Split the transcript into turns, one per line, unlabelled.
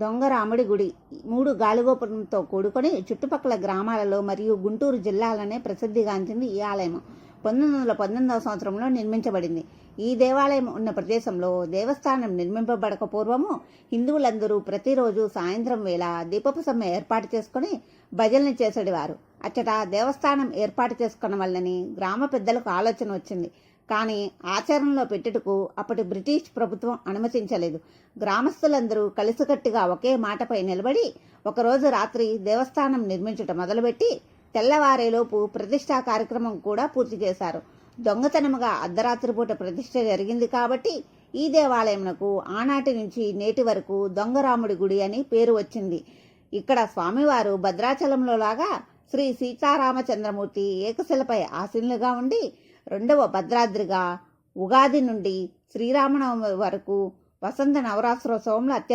దొంగరాముడి గుడి. మూడు గాలిగోపురంతో కూడుకొని చుట్టుపక్కల గ్రామాలలో మరియు గుంటూరు జిల్లాలోనే ప్రసిద్ధిగాంచింది ఈ ఆలయం. పంతొమ్మిది వందల పంతొమ్మిదవ సంవత్సరంలో నిర్మించబడింది. ఈ దేవాలయం ఉన్న ప్రదేశంలో దేవస్థానం నిర్మింపబడక పూర్వము హిందువులందరూ ప్రతిరోజు సాయంత్రం వేళ దీపపు సమ్మె ఏర్పాటు చేసుకుని భజనలు చేసేవారు. అచ్చట దేవస్థానం ఏర్పాటు చేసుకున్న వల్లని గ్రామ పెద్దలకు ఆలోచన వచ్చింది. కానీ ఆచరణలో పెట్టుటకు అప్పటి బ్రిటిష్ ప్రభుత్వం అనుమతించలేదు. గ్రామస్తులందరూ కలిసికట్టుగా ఒకే మాటపై నిలబడి ఒకరోజు రాత్రి దేవస్థానం నిర్మించుట మొదలుపెట్టి తెల్లవారేలోపు ప్రతిష్టా కార్యక్రమం కూడా పూర్తి చేశారు. దొంగతనముగా అర్ధరాత్రి పూట ప్రతిష్ట జరిగింది కాబట్టి ఈ దేవాలయమునకు ఆనాటి నుంచి నేటి వరకు దొంగరాముడి గుడి అని పేరు వచ్చింది. ఇక్కడ స్వామివారు భద్రాచలంలో లాగా శ్రీ సీతారామచంద్రమూర్తి ఏకశిలపై ఆశీనులుగా ఉండి రెండవ భద్రాద్రిగా ఉగాది నుండి శ్రీరామనవమి వరకు వసంత నవరాత్రోత్సవంలో అత్యంత